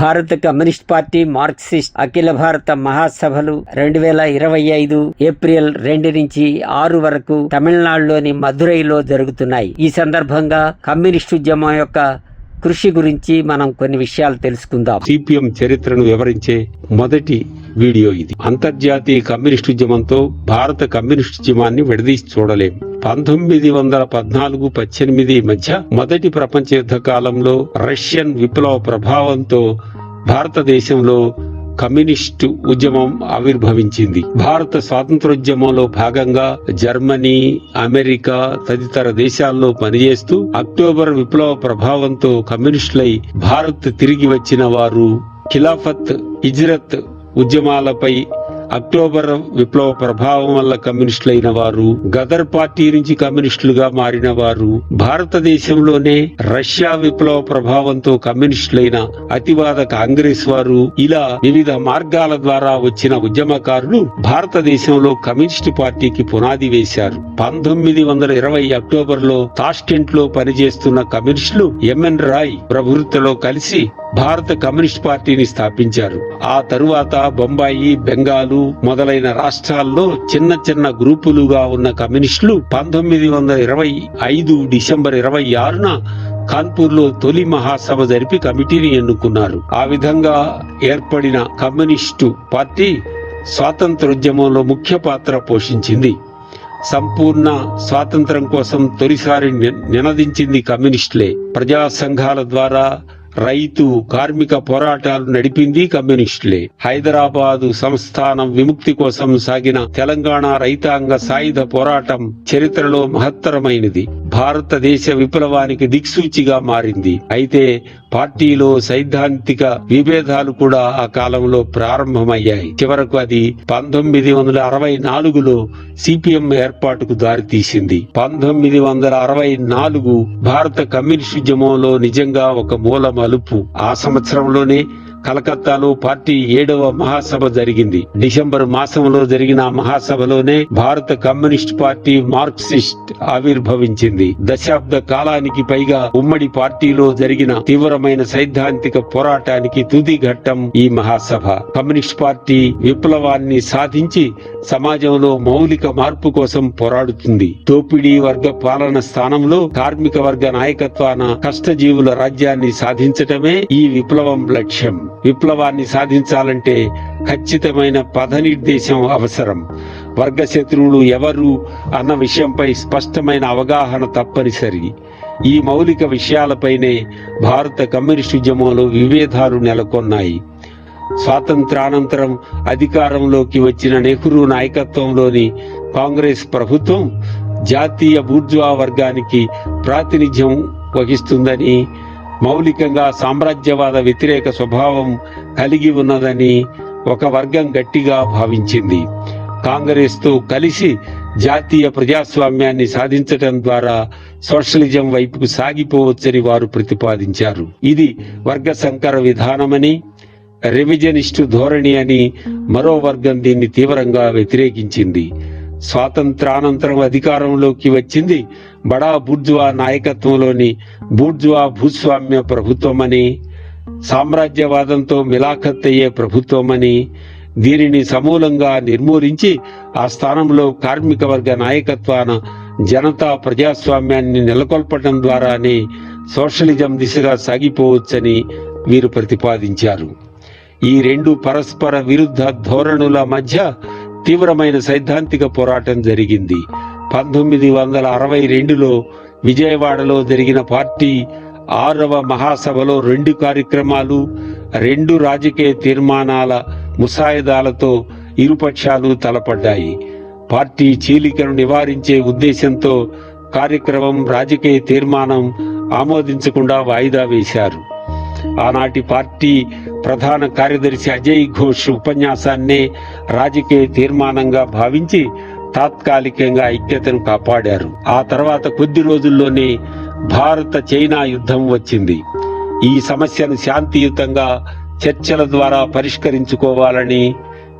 భారత communist party Marxist అఖిల భారత మహాసభలు రెండు వేల ఇరవై ఐదు ఏప్రిల్ రెండు నుంచి ఆరు వరకు తమిళనాడులోని మధురైలో జరుగుతున్నాయి. ఈ సందర్భంగా కమ్యూనిస్ట్ ఉద్యమం యొక్క కృషి గురించి మనం కొన్ని విషయాలు తెలుసుకుందాం. సిపిఎం చరిత్రను వివరించే మొదటి వీడియో ఇది. అంతర్జాతీయ కమ్యూనిస్ట్ ఉద్యమంతో భారత కమ్యూనిస్ట్ ఉద్యమాన్ని విడదీసి చూడలేము పంతొమ్మిది వందల పద్నాలుగు పద్దెనిమిది మధ్య మొదటి ప్రపంచ యుద్ధ కాలంలో రష్యన్ విప్లవ ప్రభావంతో భారతదేశంలో కమ్యూనిస్టు ఉద్యమం ఆవిర్భవించింది. భారత స్వాతంత్రోద్యమంలో భాగంగా జర్మనీ అమెరికా తదితర దేశాల్లో పనిచేస్తూ అక్టోబర్ విప్లవ ప్రభావంతో కమ్యూనిస్టులై భారత్ తిరిగి వచ్చిన వారు ఖిలాఫత్ హిజ్రత్ ఉద్యమాలపై అక్టోబర్ విప్లవ ప్రభావం వల్ల కమ్యూనిస్టులైన వారు గదర్ పార్టీ నుంచి కమ్యూనిస్టులుగా మారిన వారు భారతదేశంలోనే రష్యా విప్లవ ప్రభావంతో కమ్యూనిస్టులైన అతివాద కాంగ్రెస్ వారు ఇలా వివిధ మార్గాల ద్వారా వచ్చిన ఉద్యమకారులు భారతదేశంలో కమ్యూనిస్టు పార్టీకి పునాది వేశారు. పంతొమ్మిది వందల ఇరవై అక్టోబర్లో తాష్కెంట్లో పనిచేస్తున్న కమ్యూనిస్టులు ఎంఎన్ రాయ్ ప్రభుత్వలో కలిసి భారత కమ్యూనిస్ట్ పార్టీని స్థాపించారు. ఆ తరువాత బొంబాయి బెంగాలు మొదలైన రాష్ట్రాల్లో చిన్న చిన్న గ్రూపులుగా ఉన్న కమ్యూనిస్టులు పంతొమ్మిది వందల ఇరవై ఐదు డిసెంబర్ ఇరవై ఆరున కాన్పూర్లో తొలి మహాసభ జరిపి కమిటీని ఎన్నుకున్నారు. ఆ విధంగా ఏర్పడిన కమ్యూనిస్టు పార్టీ స్వాతంత్రోద్యమంలో ముఖ్య పాత్ర పోషించింది. సంపూర్ణ స్వాతంత్రం కోసం తొలిసారి నినదించింది కమ్యూనిస్టులే. ప్రజా సంఘాల ద్వారా రైతు కార్మిక పోరాటాలు నడిపింది కమ్యూనిస్టులే. హైదరాబాదు సంస్థానం విముక్తి కోసం సాగిన తెలంగాణ రైతాంగ సాయుధ పోరాటం చరిత్రలో మహత్తరమైనది. భారతదేశ విప్లవానికి దిక్సూచిగా మారింది. అయితే పార్టీలో సైద్ధాంతిక విభేదాలు కూడా ఆ కాలంలో ప్రారంభమయ్యాయి. చివరకు అది పంతొమ్మిది వందల అరవై నాలుగులో సిపిఎం ఏర్పాటుకు దారితీసింది. పంతొమ్మిది వందల అరవై నాలుగు భారత కమ్యూనిస్ట్ ఉద్యమంలో నిజంగా ఒక మూల మలుపు ఆ సంవత్సరంలోనే కలకత్తాలో పార్టీ ఏడవ మహాసభ జరిగింది. డిసెంబర్ మాసంలో జరిగిన మహాసభలోనే భారత కమ్యూనిస్ట్ పార్టీ మార్క్సిస్ట్ ఆవిర్భవించింది. దశాబ్ద కాలానికి పైగా ఉమ్మడి పార్టీలో జరిగిన తీవ్రమైన సైద్ధాంతిక పోరాటానికి తుది ఘట్టం ఈ మహాసభ. కమ్యూనిస్ట్ పార్టీ విప్లవాన్ని సాధించి సమాజంలో మౌలిక మార్పు కోసం పోరాడుతుంది. దోపిడీ వర్గ పాలన స్థానంలో కార్మిక వర్గ నాయకత్వాన కష్టజీవుల రాజ్యాన్ని సాధించటమే ఈ విప్లవం లక్ష్యం. విప్లవాన్ని సాధించాలంటే ఖచ్చితమైన పథనిర్దేశం అవసరం. వర్గ శత్రువులు ఎవరు అన్న విషయంపై స్పష్టమైన అవగాహన తప్పనిసరి. ఈ మౌలిక విషయాలపైనే భారత కమ్యూనిస్టు ఉద్యమంలో విభేదాలు నెలకొన్నాయి. స్వాతంత్రానంతరం అధికారంలోకి వచ్చిన నెహ్రూ నాయకత్వంలోని కాంగ్రెస్ ప్రభుత్వం జాతీయ బూర్జువా వర్గానికి ప్రాతినిధ్యం వహిస్తుందని మౌలికంగా సామ్రాజ్యవాద వ్యతిరేక స్వభావం కలిగి ఉన్నదని ఒక వర్గం గట్టిగా భావించింది. కాంగ్రెస్తో కలిసి జాతీయ ప్రజాస్వామ్యాన్ని సాధించటం ద్వారా సోషలిజం వైపుకు సాగిపోవచ్చని వారు ప్రతిపాదించారు. ఇది వర్గ సంకర విధానమని రెవిజనిస్టు ధోరణి అని మరో వర్గం దీన్ని తీవ్రంగా వ్యతిరేకించింది. స్వాతంత్రానంతరం అధికారంలోకి వచ్చింది బడా బూర్జువా నాయకత్వంలోని బూర్జువా భూస్వామ్య ప్రభుత్వమని సామ్రాజ్యవాదంతో మిలాఖత్ అయ్యే ప్రభుత్వమని దీనిని సమూలంగా నిర్మూలించి ఆ స్థానంలో కార్మిక వర్గ నాయకత్వాన జనతా ప్రజాస్వామ్యాన్ని నెలకొల్పటం ద్వారానే సోషలిజం దిశగా సాగిపోవచ్చని వీరు ప్రతిపాదించారు. ఈ రెండు పరస్పర విరుద్ధ ధోరణుల మధ్య తీవ్రమైన సైద్ధాంతిక పోరాటం జరిగింది. పంతొమ్మిది వందల అరవై రెండులో విజయవాడలో జరిగిన పార్టీ ఆరవ మహాసభలో రెండు కార్యక్రమాలు రెండు రాజకీయ తీర్మానాల ముసాయిదాలతో ఇరుపక్షాలు తలపడ్డాయి. పార్టీ చీలికను నివారించే ఉద్దేశంతో కార్యక్రమం రాజకీయ తీర్మానం ఆమోదించకుండా వాయిదా వేశారు. ఆనాటి పార్టీ ప్రధాన కార్యదర్శి అజయ్ ఘోష్ ఉపన్యాసాన్నే రాజకీయ తీర్మానంగా భావించి తాత్కాలికంగా ఐక్యతను కాపాడారు. ఆ తర్వాత కొద్ది రోజుల్లోనే భారత చైనా యుద్ధం వచ్చింది. ఈ సమస్యను శాంతియుతంగా చర్చల ద్వారా పరిష్కరించుకోవాలని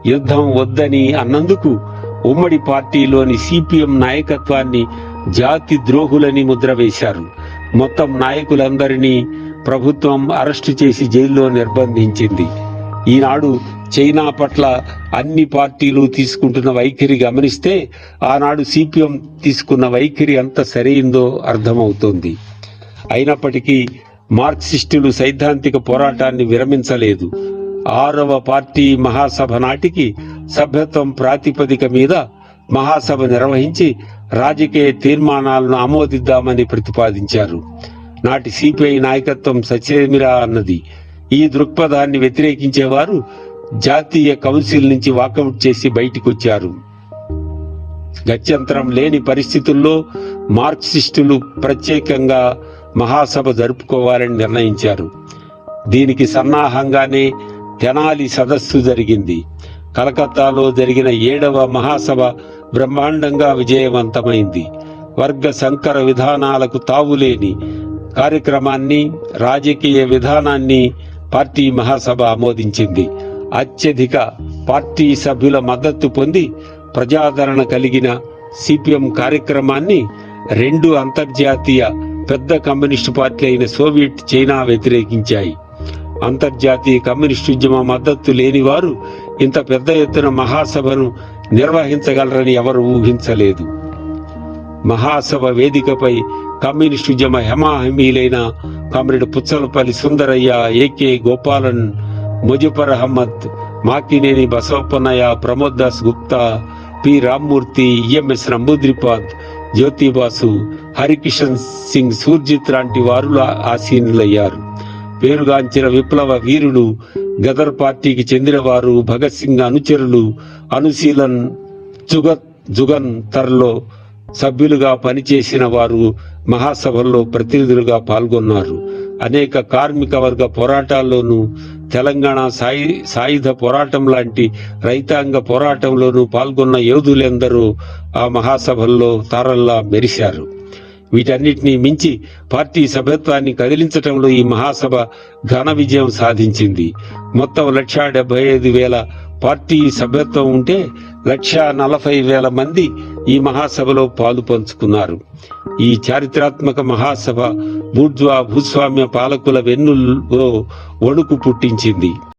యుద్ధం వద్దని అన్నందుకు ఉమ్మడి పార్టీలోని సిపిఎం నాయకత్వాన్ని జాతి ద్రోహులని ముద్ర వేశారు. మొత్తం నాయకులందరినీ ప్రభుత్వం అరెస్టు చేసి జైల్లో నిర్బంధించింది. ఈనాడు చైనా పట్ల అన్ని పార్టీలు తీసుకుంటున్న వైఖరి గమనిస్తే ఆనాడు సిపిఎం తీసుకున్న వైఖరి అంత సరైందో అర్థమవుతోంది. అయినప్పటికీ మార్క్సిస్టులు సైద్ధాంతిక పోరాటాన్ని విరమించలేదు. ఆరవ పార్టీ మహాసభ నాటికి సభ్యత్వం ప్రాతిపదిక మీద మహాసభ నిర్వహించి రాజకీయ తీర్మానాలను ఆమోదిద్దామని ప్రతిపాదించారు. నాటి సిపిఐ నాయకత్వం సత్యమిరా అన్నది. ఈ దృక్పథాన్ని వ్యతిరేకించేవారు జాతీయ కౌన్సిల్ నుంచి వాకౌట్ చేసి బయటికి వచ్చారు గత్యంతరం లేని పరిస్థితుల్లో మార్క్సిస్టులు ప్రత్యేకంగా మహాసభ జరుపుకోవాలని నిర్ణయించారు. దీనికి సన్నాహంగానే తెనాలి సదస్సు జరిగింది. కలకత్తాలో జరిగిన ఏడవ మహాసభ బ్రహ్మాండంగా విజయవంతమైంది. వర్గ సంకర విధానాలకు తావులేని కార్యక్రమాన్ని రాజకీయ విధానాన్ని పార్టీ మహాసభ ఆమోదించింది. అత్యధిక పార్టీ సభ్యుల మద్దతు పొంది ప్రజాదరణ కలిగిన సిపిఎం కార్యక్రమాన్ని రెండు అంతర్జాతీయ పెద్ద కమ్యూనిస్టు పార్టీ అయిన సోవియట్ చైనా వ్యతిరేకించాయి. అంతర్జాతీయ కమ్యూనిస్టు ఉద్యమ మద్దతు లేని వారు ఇంత పెద్ద ఎత్తున మహాసభను నిర్వహించగలరని ఎవరు ఊహించలేదు. మహాసభ వేదికపై కమ్యూనిస్టు ఉద్యమ హెమాహమీలైన comrade Puchalapalli Sundarayya A K Gopalan Muzaffar Ahmad Makineni Basavapunnaiah Pramod Das Gupta P. Rammurthy EMS Namboodiripad Jyoti Basu Harkishan Singh Surjeet లాంటి వారు ఆసీనులయ్యారు. పేరుగాంచిన విప్లవ వీరులు గదర్ పార్టీకి చెందిన వారు భగత్ సింగ్ అనుచరులు అనుశీలన్ జుగత్ జుగన్ తర్లో సభ్యులుగా పనిచేసిన వారు మహాసభల్లో ప్రతినిధులుగా పాల్గొన్నారు. అనేక కార్మిక వర్గ పోరాటాల్లోనూ తెలంగాణ సాయి సాయుధ పోరాటం లాంటి రైతాంగ పోరాటంలోనూ పాల్గొన్న యోధులెందరూ ఆ మహాసభల్లో తారల్లా మెరిశారు. వీటన్నిటినీ మించి పార్టీ సభ్యత్వాన్ని కదిలించటంలో ఈ మహాసభ ఘన విజయం సాధించింది. మొత్తం లక్ష డెబ్బై ఐదు వేల పార్టీ సభ్యత్వం ఉంటే లక్ష నలభై వేల మంది ఈ మహాసభలో పాలు పంచుకున్నారు. ఈ చారిత్రాత్మక మహాసభ బూర్జ్వా భూస్వామ్య పాలకుల వెన్నుల్లో వణుకు పుట్టించింది.